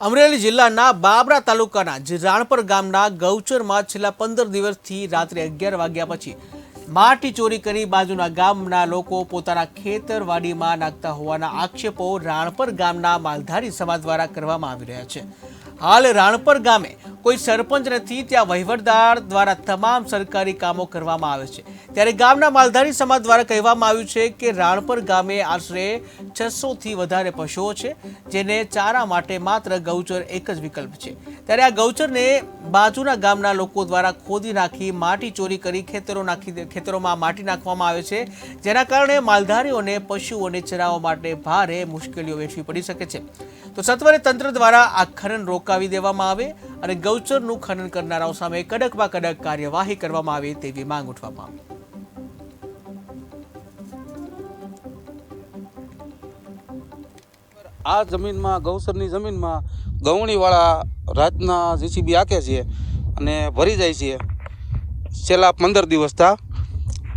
અમરેલી જિલ્લાના બાબરા તાલુકાના રાણપર ગામના ગૌચરમાં છેલ્લા પંદર દિવસથી રાત્રે અગિયાર વાગ્યા પછી માટી ચોરી કરી બાજુના ગામના લોકો પોતાના ખેતરવાડીમાં નાખતા હોવાના આક્ષેપો રાણપર ગામના માલધારી સમાજ દ્વારા કરવામાં આવી રહ્યા છે. હાલ રાણપર ગામે કોઈ સરપંચ નથી, ત્યાં વહીવટદાર દ્વારા તમામ સરકારી કામો કરવામાં આવે છે. ત્યારે ગામના માલધારી સમાજ દ્વારા કહેવામાં આવ્યું છે કે રાણપર ગામે આશરે છસોથી વધારે પશુઓ છે, જેને ચારા માટે માત્ર ગૌચર એક જ વિકલ્પ છે. ત્યારે આ ગૌચરને બાજુના ગામના લોકો દ્વારા ખોદી નાખી, માટી ચોરી કરી ખેતરો નાખી ખેતરોમાં માટી નાખવામાં આવે છે. જેના કારણે માલધારીઓને પશુઓને ચરાવવા માટે ભારે મુશ્કેલીઓ વેઠવી પડી શકે છે. તો સત્વરે તંત્ર દ્વારા આ ખનન રોકાવી દેવામાં આવે. અને ગૌચરનું ખનન કરનારાઓ સામે કડકમાં કડક કાર્યવાહી કરવામાં આવે તેવી માંગ ઉઠવામાં આવી. આ જમીનમાં ગૌસરની જમીનમાં ગવણીવાળા રાતના જીસીબી આકે છે અને ભરી જાય છે. છેલ્લા પંદર દિવસ થા,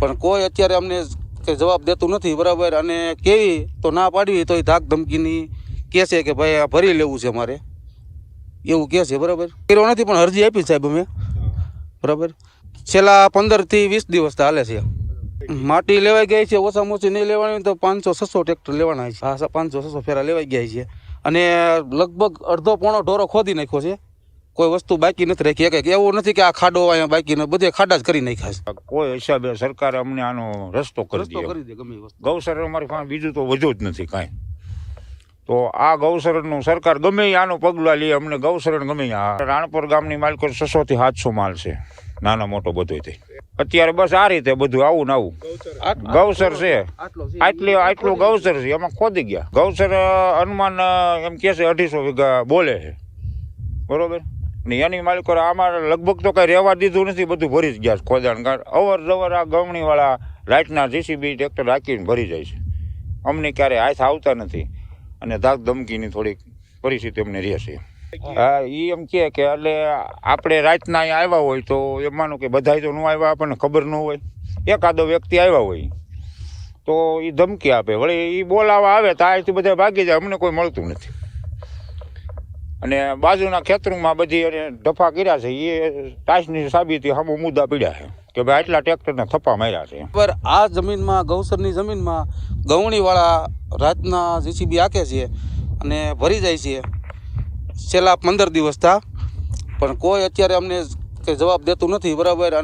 પણ કોઈ અત્યારે અમને કંઈ જવાબ દેતું નથી, બરાબર? અને કેવી તો ના પાડવી તો એ ધાક ધમકીની કહે છે કે ભાઈ આ ભરી લેવું છે મારે એવું કહે છે બરાબર? કર્યો નથી પણ અરજી આપી સાહેબ અમે. બરાબર? છેલ્લા પંદરથી વીસ દિવસ હાલે છે. માટી લેવાઈ ગઈ છે ઓછામાં ઓછી નહીં લેવાની તો પાંચસો છસો ટ્રેક્ટર લેવાના છે. હા પાંચસો છસો ફેરા લેવાઈ ગયા છે. અને લગભગ અડધો પોણો ઢોરો ખોદી નાખ્યો છે. કોઈ વસ્તુ બાકી નથી રાખી. એક એવું નથી કે આ ખાડો અહીંયા બાકી બધે ખાડા જ કરી નાખ્યા છે. કોઈ હિસાબે સરકારે અમને આનો રસ્તો કરી દે. ગૌસર અમારી પાસે બીજું તો વધુ જ નથી કાંઈ. તો આ ગૌસરનું સરકાર ગમે આનું પગલાં લે અમને ગૌસરણ ગમે આ. રાણપુર ગામની માલિકો છસો થી સાતસો માલ છે નાનો મોટો બધો તે અત્યારે બસ આ રીતે બધું આવું ને આવું. ગૌસર છે. આટલો આટલી ગૌસર છે. એમાં ખોદી ગયા. ગૌસર હનુમાન અનુમાન એમ કે છે અઢીસો વીઘા બોલે છે. બરોબર? ને એની માલિકો આમાં લગભગ તો કઈ રહેવા દીધું નથી બધું ભરી જ ગયા ખોદાણ કારણ અવર જવર આ ગવણીવાળા લાઇટના જીસીબી ટ્રેક્ટર રાખીને ભરી જાય છે. અમને ક્યારેય હાથ આવતા નથી. અને ધાક ધમકીની થોડીક પરિસ્થિતિ અમને રહે છે હા એ એમ કે એટલે આપણે રાતના અહીંયા આવ્યા હોય તો એમ માનો કે બધાય તો ન આવ્યા, આપણને ખબર ન હોય. એકાદો વ્યક્તિ આવ્યા હોય. તો એ ધમકી આપે. વળી એ બોલાવા આવે તો અહીંથી બધા ભાગી જાય. અમને કોઈ મળતું નથી. અને બાજુના ખેતરોમાં બધી એને ઢફા કર્યા છે. એ ટાઈસની સાબિતી સામો મુદ્દા પીડ્યા છે કે ભાઈ આટલા ટ્રેક્ટરને થપ્પા માર્યા છે. પર આ જમીનમાં, ગૌસરની જમીનમાં ગવણીવાળા રાતના જીસીબી આકે છે અને ભરી જાય છે. છેલ્લા પંદર દિવસ થા. પણ કોઈ અત્યારે અમને કંઈ જવાબ દેતું નથી, બરાબર?